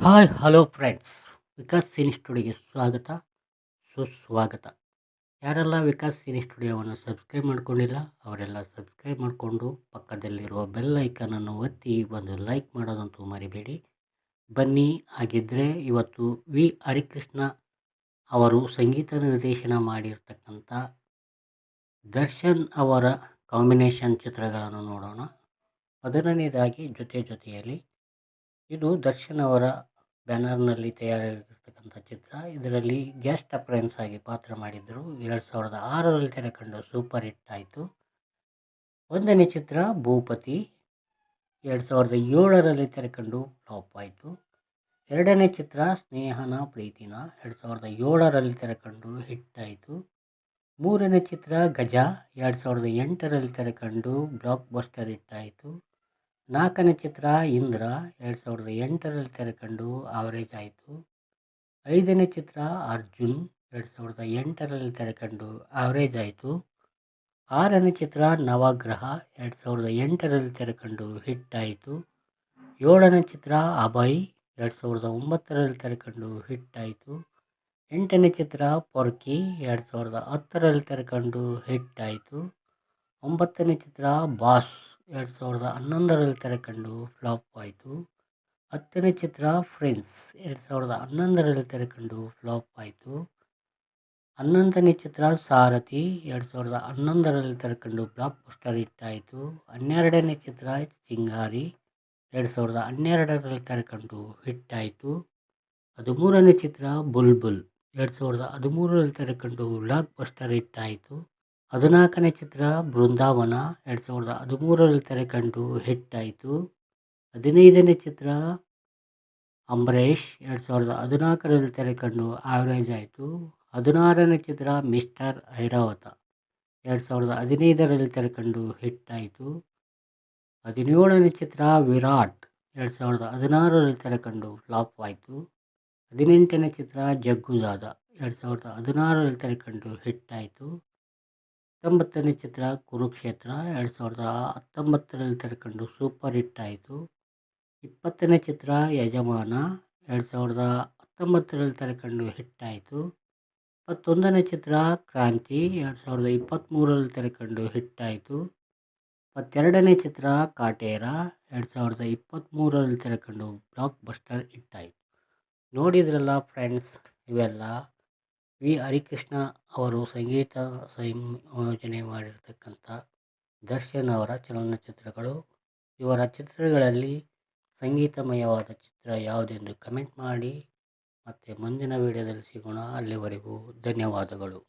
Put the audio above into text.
Hi, hello friends. Vikas cine ಸ್ಟುಡಿಯೋಗೆ ಸ್ವಾಗತ. ಸುಸ್ವಾಗತ. ಯಾರೆಲ್ಲ ವಿಕಾಸ್ ಸಿನಿ ಸ್ಟುಡಿಯೋವನ್ನು ಸಬ್ಸ್ಕ್ರೈಬ್ ಮಾಡ್ಕೊಂಡಿಲ್ಲ, ಅವರೆಲ್ಲ ಸಬ್ಸ್ಕ್ರೈಬ್ ಮಾಡಿಕೊಂಡು ಪಕ್ಕದಲ್ಲಿರುವ ಬೆಲ್ ಐಕನನ್ನು ಒತ್ತಿ ಒಂದು ಲೈಕ್ ಮಾಡೋದಂತೂ ಮರಿಬೇಡಿ. ಬನ್ನಿ ಹಾಗಿದ್ದರೆ ಇವತ್ತು ವಿ. ಹರಿಕೃಷ್ಣ ಅವರು ಸಂಗೀತ ನಿರ್ದೇಶನ ಮಾಡಿರ್ತಕ್ಕಂಥ ದರ್ಶನ್ ಅವರ ಕಾಂಬಿನೇಷನ್ ಚಿತ್ರಗಳನ್ನು ನೋಡೋಣ. ಮೊದಲನೇದಾಗಿ ಜೊತೆ ಜೊತೆಯಲ್ಲಿ ಇದು ದರ್ಶನ್ ಅವರ ಬ್ಯಾನರ್ನಲ್ಲಿ ತಯಾರಾಗಿರ್ತಕ್ಕಂಥ ಚಿತ್ರ. ಇದರಲ್ಲಿ ಗೆಸ್ಟ್ ಅಪ್ರೆನ್ಸ್ ಆಗಿ ಪಾತ್ರ ಮಾಡಿದ್ದರು. ಎರಡು ಸಾವಿರದ ಆರರಲ್ಲಿ ತೆರೆಕಂಡು ಸೂಪರ್ ಹಿಟ್ ಆಯಿತು. ಒಂದನೇ ಚಿತ್ರ ಭೂಪತಿ. ಎರಡು ಸಾವಿರದ ಏಳರಲ್ಲಿ ತೆರೆಕಂಡು ಫ್ಲಾಪ್ ಆಯಿತು. ಎರಡನೇ ಚಿತ್ರ ಸ್ನೇಹನ ಪ್ರೀತಿನ. ಎರಡು ಸಾವಿರದ ಏಳರಲ್ಲಿ ತೆರೆಕಂಡು ಹಿಟ್ ಆಯಿತು. ಮೂರನೇ ಚಿತ್ರ ಗಜ. ಎರಡು ಸಾವಿರದ ಎಂಟರಲ್ಲಿ ತೆರೆಕಂಡು ಬ್ಲಾಕ್ ಬಸ್ಟರ್ ಹಿಟ್ ಆಯಿತು. ನಾಲ್ಕನೇ ಚಿತ್ರ ಇಂದ್ರ ಎರಡು ಸಾವಿರದ ಎಂಟರಲ್ಲಿ ತೆರೆಕಂಡು ಆವರೇಜ್ ಆಯಿತು. ಐದನೇ ಚಿತ್ರ ಅರ್ಜುನ್ ಎರಡು ಸಾವಿರದ ಎಂಟರಲ್ಲಿ ತೆರೆಕಂಡು ಆವರೇಜ್ ಆಯಿತು. ಆರನೇ ಚಿತ್ರ ನವಗ್ರಹ ಎರಡು ಸಾವಿರದ ಎಂಟರಲ್ಲಿ ತೆರೆಕಂಡು ಹಿಟ್ ಆಯಿತು. ಏಳನೇ ಚಿತ್ರ ಅಭಯ್ ಎರಡು ಸಾವಿರದ ಒಂಬತ್ತರಲ್ಲಿ ತೆರೆಕಂಡು ಹಿಟ್ ಆಯಿತು. ಎಂಟನೇ ಚಿತ್ರ ಪೊರ್ಕಿ ಎರಡು ಸಾವಿರದ ಹತ್ತರಲ್ಲಿ ತೆರೆಕಂಡು ಹಿಟ್ ಆಯಿತು. ಒಂಬತ್ತನೇ ಚಿತ್ರ ಬಾಸ್ ಎರಡು ಸಾವಿರದ ಹನ್ನೊಂದರಲ್ಲಿ ತೆರೆಕಂಡು ಫ್ಲಾಪ್ ಆಯಿತು. ಹತ್ತನೇ ಚಿತ್ರ ಫ್ರೆಂಡ್ಸ್. ಎರಡು ಸಾವಿರದ ಹನ್ನೊಂದರಲ್ಲಿ ತೆರೆಕಂಡು ಫ್ಲಾಪ್ ಆಯಿತು. ಹನ್ನೊಂದನೇ ಚಿತ್ರ ಸಾರಥಿ. ಎರಡು ಸಾವಿರದ ಹನ್ನೊಂದರಲ್ಲಿ ತೆರೆಕಂಡು ಬ್ಲಾಕ್ ಪೋಸ್ಟರ್ ಹಿಟ್ ಆಯಿತು. ಹನ್ನೆರಡನೇ ಚಿತ್ರ ಸಿಂಗಾರಿ. ಎರಡು ಸಾವಿರದ ಹನ್ನೆರಡರಲ್ಲಿ ತೆರೆಕಂಡು ಹಿಟ್ ಆಯಿತು. ಹದಿಮೂರನೇ ಚಿತ್ರ ಬುಲ್ಬುಲ್. ಎರಡು ಸಾವಿರದ ಹದಿಮೂರರಲ್ಲಿ ತೆರೆಕಂಡು ಬ್ಲಾಕ್ ಪೋಸ್ಟರ್ ಹಿಟ್ ಆಯಿತು. ಹದಿನಾಲ್ಕನೇ ಚಿತ್ರ ಬೃಂದಾವನ ಎರಡು ಸಾವಿರದ ಹದಿಮೂರರಲ್ಲಿ ತೆರೆಕಂಡು ಹಿಟ್ ಆಯಿತು ಹದಿನೈದನೇ ಚಿತ್ರ ಅಂಬರೀಷ್ ಎರಡು ಸಾವಿರದ ಹದಿನಾಲ್ಕರಲ್ಲಿ ತೆರೆಕಂಡು ಆವರೇಜ್ ಆಯಿತು. ಹದಿನಾರನೇ ಚಿತ್ರ ಮಿಸ್ಟರ್ ಐರಾವತ ಎರಡು ಸಾವಿರದ ಹದಿನೈದರಲ್ಲಿ ತೆರೆಕಂಡು ಹಿಟ್ ಆಯಿತು ಹದಿನೇಳನೇ ಚಿತ್ರ ವಿರಾಟ್ ಎರಡು ಸಾವಿರದ ಹದಿನಾರರಲ್ಲಿ ತೆರೆಕಂಡು ಫ್ಲಾಪ್ ಆಯಿತು. ಹದಿನೆಂಟನೇ ಚಿತ್ರ ಜಗ್ಗುದಾದ ಎರಡು ಸಾವಿರದ ಹದಿನಾರರಲ್ಲಿ ತೆರೆಕಂಡು ಹಿಟ್ ಆಯಿತು ಹತ್ತೊಂಬತ್ತನೇ ಚಿತ್ರ ಕುರುಕ್ಷೇತ್ರ ಎರಡು ಸಾವಿರದ ಹತ್ತೊಂಬತ್ತರಲ್ಲಿ ತೆರೆಕೊಂಡು ಸೂಪರ್ ಹಿಟ್ ಆಯಿತು. ಇಪ್ಪತ್ತನೇ ಚಿತ್ರ ಯಜಮಾನ ಎರಡು ಸಾವಿರದ ಹತ್ತೊಂಬತ್ತರಲ್ಲಿ ತೆರೆಕೊಂಡು ಹಿಟ್ ಆಯಿತು. ಇಪ್ಪತ್ತೊಂದನೇ ಚಿತ್ರ ಕ್ರಾಂತಿ ಎರಡು ಸಾವಿರದ ಇಪ್ಪತ್ತ್ಮೂರರಲ್ಲಿ ತೆರೆಕೊಂಡು ಹಿಟ್ ಆಯಿತು. ಇಪ್ಪತ್ತೆರಡನೇ ಚಿತ್ರ ಕಾಟೇರ ಎರಡು ಸಾವಿರದ ಇಪ್ಪತ್ತ್ಮೂರರಲ್ಲಿ ತೆರೆಕೊಂಡು ಬ್ಲಾಕ್ ಬಸ್ಟರ್ ಹಿಟ್ ಆಯಿತು. ನೋಡಿದ್ರಲ್ಲ ಫ್ರೆಂಡ್ಸ್ ಇವೆಲ್ಲ. ವಿ. ಹರಿಕೃಷ್ಣ ಅವರು ಸಂಗೀತ ಸಂಯೋಜನೆ ಮಾಡಿರತಕ್ಕಂಥ ದರ್ಶನ್ ಅವರ ಚಲನಚಿತ್ರಗಳು. ಇವರ ಚಿತ್ರಗಳಲ್ಲಿ ಸಂಗೀತಮಯವಾದ ಚಿತ್ರ ಯಾವುದೆಂದು ಕಮೆಂಟ್ ಮಾಡಿ. ಮತ್ತು ಮುಂದಿನ ವಿಡಿಯೋದಲ್ಲಿ ಸಿಗೋಣ. ಅಲ್ಲಿವರೆಗೂ ಧನ್ಯವಾದಗಳು.